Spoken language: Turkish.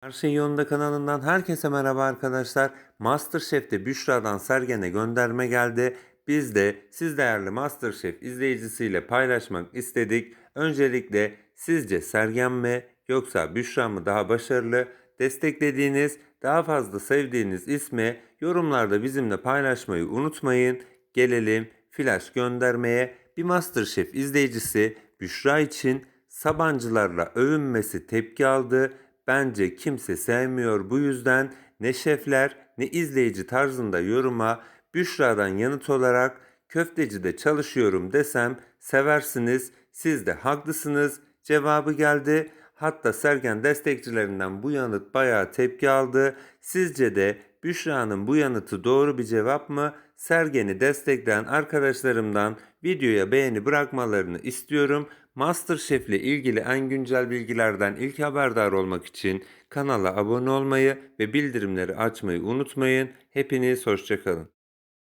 Her şey yolunda kanalından herkese merhaba arkadaşlar. Masterchef'te Büşra'dan Sergen'e gönderme geldi. Biz de siz değerli Masterchef izleyicisiyle paylaşmak istedik. Öncelikle sizce Sergen mi yoksa Büşra mı daha başarılı? Desteklediğiniz, daha fazla sevdiğiniz ismi yorumlarda bizimle paylaşmayı unutmayın. Gelelim flash göndermeye. Bir Masterchef izleyicisi Büşra için Sabancılarla övünmesi tepki aldı. Bence kimse sevmiyor bu yüzden ne şefler ne izleyici tarzında yoruma Büşra'dan yanıt olarak köftecide çalışıyorum desem seversiniz. Siz de haklısınız cevabı geldi. Hatta Sergen destekçilerinden bu yanıt bayağı tepki aldı. Sizce de Büşra'nın bu yanıtı doğru bir cevap mı? Sergen'i destekleyen arkadaşlarımdan videoya beğeni bırakmalarını istiyorum. Masterchef ile ilgili en güncel bilgilerden ilk haberdar olmak için kanala abone olmayı ve bildirimleri açmayı unutmayın. Hepiniz hoşçakalın.